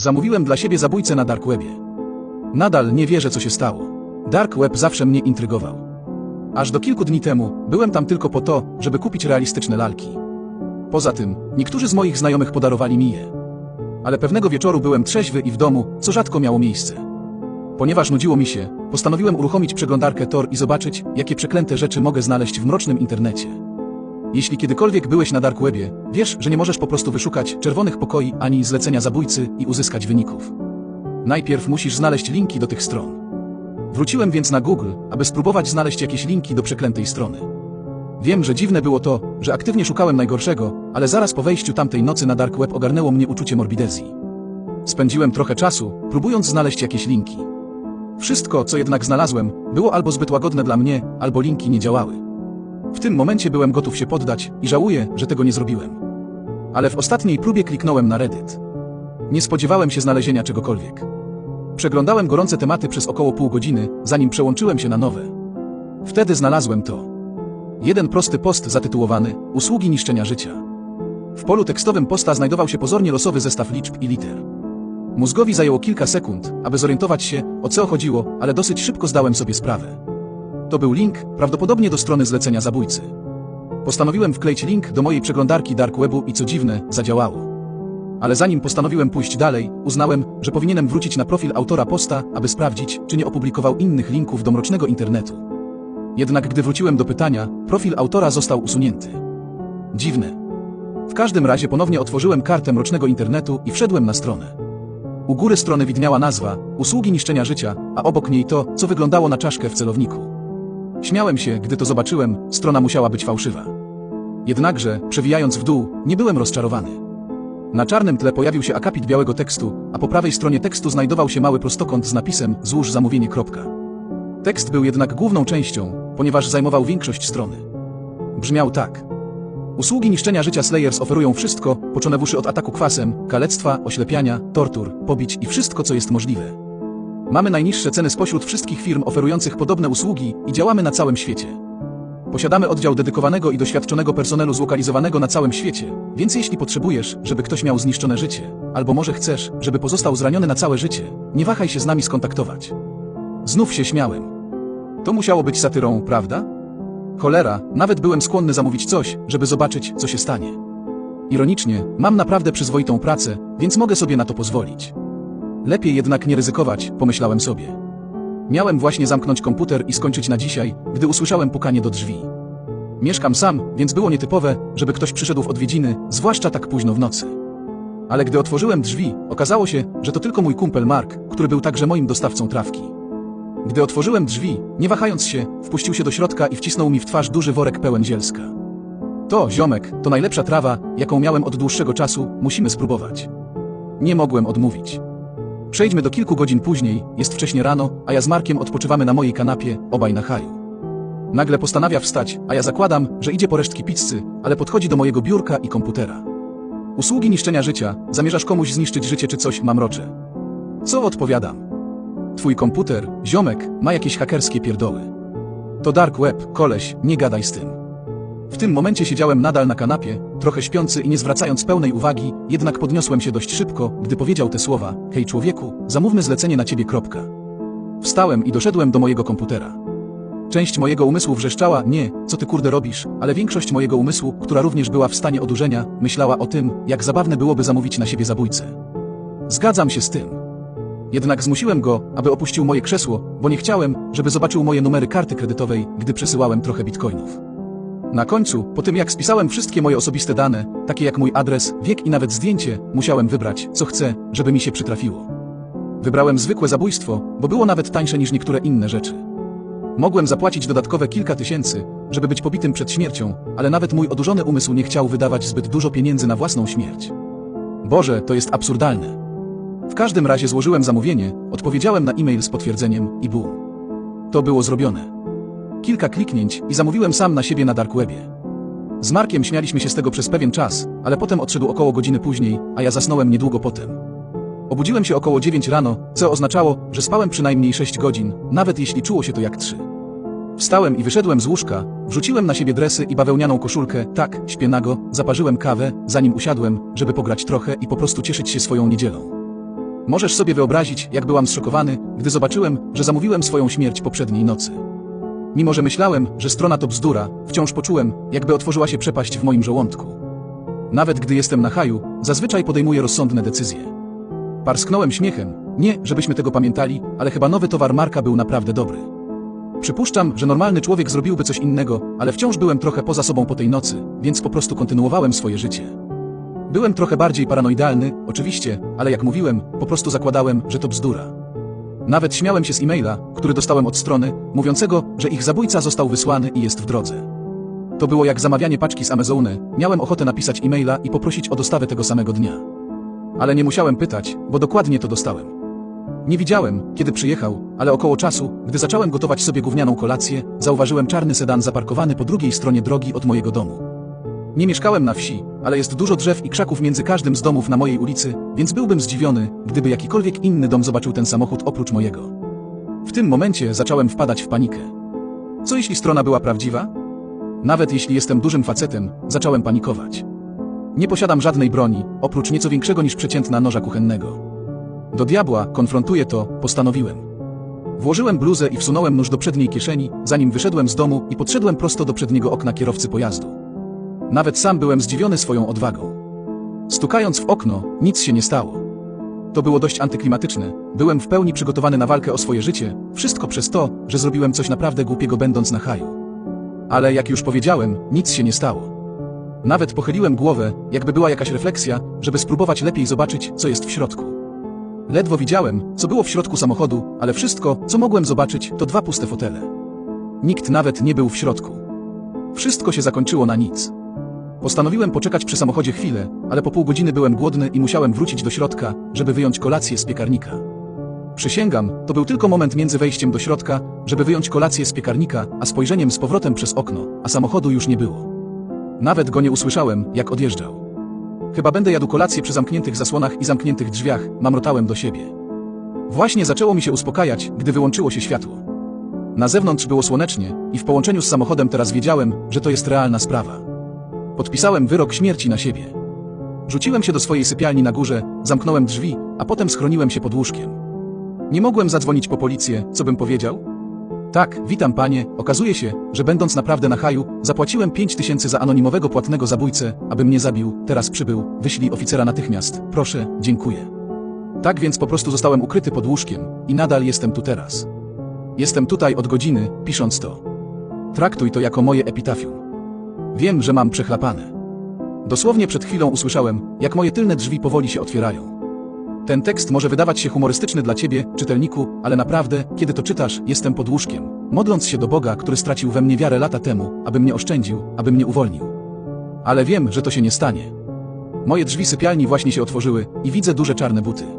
Zamówiłem dla siebie zabójcę na Dark Webie. Nadal nie wierzę, co się stało. Dark Web zawsze mnie intrygował. Aż do kilku dni temu byłem tam tylko po to, żeby kupić realistyczne lalki. Poza tym, niektórzy z moich znajomych podarowali mi je. Ale pewnego wieczoru byłem trzeźwy i w domu, co rzadko miało miejsce. Ponieważ nudziło mi się, postanowiłem uruchomić przeglądarkę Tor i zobaczyć, jakie przeklęte rzeczy mogę znaleźć w mrocznym internecie. Jeśli kiedykolwiek byłeś na Dark Webie, wiesz, że nie możesz po prostu wyszukać czerwonych pokoi ani zlecenia zabójcy i uzyskać wyników. Najpierw musisz znaleźć linki do tych stron. Wróciłem więc na Google, aby spróbować znaleźć jakieś linki do przeklętej strony. Wiem, że dziwne było to, że aktywnie szukałem najgorszego, ale zaraz po wejściu tamtej nocy na Dark Web ogarnęło mnie uczucie morbidezji. Spędziłem trochę czasu, próbując znaleźć jakieś linki. Wszystko, co jednak znalazłem, było albo zbyt łagodne dla mnie, albo linki nie działały. W tym momencie byłem gotów się poddać i żałuję, że tego nie zrobiłem. Ale w ostatniej próbie kliknąłem na Reddit. Nie spodziewałem się znalezienia czegokolwiek. Przeglądałem gorące tematy przez około pół godziny, zanim przełączyłem się na nowe. Wtedy znalazłem to. Jeden prosty post zatytułowany Usługi niszczenia życia. W polu tekstowym posta znajdował się pozornie losowy zestaw liczb i liter. Mózgowi zajęło kilka sekund, aby zorientować się, o co chodziło, ale dosyć szybko zdałem sobie sprawę. To był link, prawdopodobnie do strony zlecenia zabójcy. Postanowiłem wkleić link do mojej przeglądarki Dark Webu i co dziwne, zadziałało. Ale zanim postanowiłem pójść dalej, uznałem, że powinienem wrócić na profil autora posta, aby sprawdzić, czy nie opublikował innych linków do mrocznego internetu. Jednak gdy wróciłem do pytania, profil autora został usunięty. Dziwne. W każdym razie ponownie otworzyłem kartę mrocznego internetu i wszedłem na stronę. U góry strony widniała nazwa Usługi niszczenia życia, a obok niej to, co wyglądało na czaszkę w celowniku. Śmiałem się, gdy to zobaczyłem, strona musiała być fałszywa. Jednakże, przewijając w dół, nie byłem rozczarowany. Na czarnym tle pojawił się akapit białego tekstu, a po prawej stronie tekstu znajdował się mały prostokąt z napisem Złóż zamówienie. Tekst był jednak główną częścią, ponieważ zajmował większość strony. Brzmiał tak. Usługi niszczenia życia Slayers oferują wszystko, poczynająwszy od ataku kwasem, kalectwa, oślepiania, tortur, pobić i wszystko, co jest możliwe. Mamy najniższe ceny spośród wszystkich firm oferujących podobne usługi i działamy na całym świecie. Posiadamy oddział dedykowanego i doświadczonego personelu zlokalizowanego na całym świecie, więc jeśli potrzebujesz, żeby ktoś miał zniszczone życie, albo może chcesz, żeby pozostał zraniony na całe życie, nie wahaj się z nami skontaktować. Znów się śmiałem. To musiało być satyrą, prawda? Cholera, nawet byłem skłonny zamówić coś, żeby zobaczyć, co się stanie. Ironicznie, mam naprawdę przyzwoitą pracę, więc mogę sobie na to pozwolić. Lepiej jednak nie ryzykować, pomyślałem sobie. Miałem właśnie zamknąć komputer i skończyć na dzisiaj, gdy usłyszałem pukanie do drzwi. Mieszkam sam, więc było nietypowe, żeby ktoś przyszedł w odwiedziny, zwłaszcza tak późno w nocy. Ale gdy otworzyłem drzwi, okazało się, że to tylko mój kumpel Mark, który był także moim dostawcą trawki. Gdy otworzyłem drzwi, nie wahając się, wpuścił się do środka i wcisnął mi w twarz duży worek pełen zielska. To, ziomek, to najlepsza trawa, jaką miałem od dłuższego czasu, musimy spróbować. Nie mogłem odmówić. Przejdźmy do kilku godzin później, jest wcześnie rano, a ja z Markiem odpoczywamy na mojej kanapie, obaj na haju. Nagle postanawia wstać, a ja zakładam, że idzie po resztki pizzy, ale podchodzi do mojego biurka i komputera. Usługi niszczenia życia, zamierzasz komuś zniszczyć życie czy coś, mamrocze. Co odpowiadam? Twój komputer, ziomek, ma jakieś hakerskie pierdoły. To dark web, koleś, nie gadaj z tym. W tym momencie siedziałem nadal na kanapie, trochę śpiący i nie zwracając pełnej uwagi, jednak podniosłem się dość szybko, gdy powiedział te słowa: Hej człowieku, zamówmy zlecenie na ciebie. Kropka. Wstałem i doszedłem do mojego komputera. Część mojego umysłu wrzeszczała: Nie, co ty kurde robisz, ale większość mojego umysłu, która również była w stanie odurzenia, myślała o tym, jak zabawne byłoby zamówić na siebie zabójcę. Zgadzam się z tym. Jednak zmusiłem go, aby opuścił moje krzesło, bo nie chciałem, żeby zobaczył moje numery karty kredytowej, gdy przesyłałem trochę bitcoinów. Na końcu, po tym jak spisałem wszystkie moje osobiste dane, takie jak mój adres, wiek i nawet zdjęcie, musiałem wybrać, co chcę, żeby mi się przytrafiło. Wybrałem zwykłe zabójstwo, bo było nawet tańsze niż niektóre inne rzeczy. Mogłem zapłacić dodatkowe kilka tysięcy, żeby być pobitym przed śmiercią, ale nawet mój odurzony umysł nie chciał wydawać zbyt dużo pieniędzy na własną śmierć. Boże, to jest absurdalne. W każdym razie złożyłem zamówienie, odpowiedziałem na e-mail z potwierdzeniem i bum. To było zrobione. Kilka kliknięć i zamówiłem sam na siebie na Dark Webie. Z Markiem śmialiśmy się z tego przez pewien czas, ale potem odszedł około godziny później, a ja zasnąłem niedługo potem. Obudziłem się około 9 rano, co oznaczało, że spałem przynajmniej 6 godzin, nawet jeśli czuło się to jak 3. Wstałem i wyszedłem z łóżka, wrzuciłem na siebie dresy i bawełnianą koszulkę, tak, śpię nago, zaparzyłem kawę, zanim usiadłem, żeby pograć trochę i po prostu cieszyć się swoją niedzielą. Możesz sobie wyobrazić, jak byłam zszokowany, gdy zobaczyłem, że zamówiłem swoją śmierć poprzedniej nocy. Mimo, że myślałem, że strona to bzdura, wciąż poczułem, jakby otworzyła się przepaść w moim żołądku. Nawet gdy jestem na haju, zazwyczaj podejmuję rozsądne decyzje. Parsknąłem śmiechem, nie, żebyśmy tego pamiętali, ale chyba nowy towar Marka był naprawdę dobry. Przypuszczam, że normalny człowiek zrobiłby coś innego, ale wciąż byłem trochę poza sobą po tej nocy, więc po prostu kontynuowałem swoje życie. Byłem trochę bardziej paranoidalny, oczywiście, ale jak mówiłem, po prostu zakładałem, że to bzdura. Nawet śmiałem się z e-maila, który dostałem od strony, mówiącego, że ich zabójca został wysłany i jest w drodze. To było jak zamawianie paczki z Amazony, miałem ochotę napisać e-maila i poprosić o dostawę tego samego dnia. Ale nie musiałem pytać, bo dokładnie to dostałem. Nie widziałem, kiedy przyjechał, ale około czasu, gdy zacząłem gotować sobie gównianą kolację, zauważyłem czarny sedan zaparkowany po drugiej stronie drogi od mojego domu. Nie mieszkałem na wsi, ale jest dużo drzew i krzaków między każdym z domów na mojej ulicy, więc byłbym zdziwiony, gdyby jakikolwiek inny dom zobaczył ten samochód oprócz mojego. W tym momencie zacząłem wpadać w panikę. Co jeśli strona była prawdziwa? Nawet jeśli jestem dużym facetem, zacząłem panikować. Nie posiadam żadnej broni, oprócz nieco większego niż przeciętna noża kuchennego. Do diabła, konfrontuję to, postanowiłem. Włożyłem bluzę i wsunąłem nóż do przedniej kieszeni, zanim wyszedłem z domu i podszedłem prosto do przedniego okna kierowcy pojazdu. Nawet sam byłem zdziwiony swoją odwagą. Stukając w okno, nic się nie stało. To było dość antyklimatyczne, byłem w pełni przygotowany na walkę o swoje życie, wszystko przez to, że zrobiłem coś naprawdę głupiego będąc na haju. Ale jak już powiedziałem, nic się nie stało. Nawet pochyliłem głowę, jakby była jakaś refleksja, żeby spróbować lepiej zobaczyć, co jest w środku. Ledwo widziałem, co było w środku samochodu, ale wszystko, co mogłem zobaczyć, to dwa puste fotele. Nikt nawet nie był w środku. Wszystko się zakończyło na nic. Postanowiłem poczekać przy samochodzie chwilę, ale po pół godziny byłem głodny i musiałem wrócić do środka, żeby wyjąć kolację z piekarnika. Przysięgam, to był tylko moment między wejściem do środka, żeby wyjąć kolację z piekarnika, a spojrzeniem z powrotem przez okno, a samochodu już nie było. Nawet go nie usłyszałem, jak odjeżdżał. Chyba będę jadł kolację przy zamkniętych zasłonach i zamkniętych drzwiach, mamrotałem do siebie. Właśnie zaczęło mi się uspokajać, gdy wyłączyło się światło. Na zewnątrz było słonecznie i w połączeniu z samochodem teraz wiedziałem, że to jest realna sprawa. Podpisałem wyrok śmierci na siebie. Rzuciłem się do swojej sypialni na górze, zamknąłem drzwi, a potem schroniłem się pod łóżkiem. Nie mogłem zadzwonić po policję, co bym powiedział? Tak, witam panie, okazuje się, że będąc naprawdę na haju, zapłaciłem 5 tysięcy za anonimowego płatnego zabójcę, aby mnie zabił, teraz przybył, wyślij oficera natychmiast, proszę, dziękuję. Tak więc po prostu zostałem ukryty pod łóżkiem i nadal jestem tu teraz. Jestem tutaj od godziny, pisząc to. Traktuj to jako moje epitafium. Wiem, że mam przechlapane. Dosłownie przed chwilą usłyszałem, jak moje tylne drzwi powoli się otwierają. Ten tekst może wydawać się humorystyczny dla ciebie, czytelniku, ale naprawdę, kiedy to czytasz, jestem pod łóżkiem, modląc się do Boga, który stracił we mnie wiarę lata temu, aby mnie oszczędził, aby mnie uwolnił. Ale wiem, że to się nie stanie. Moje drzwi sypialni właśnie się otworzyły i widzę duże czarne buty.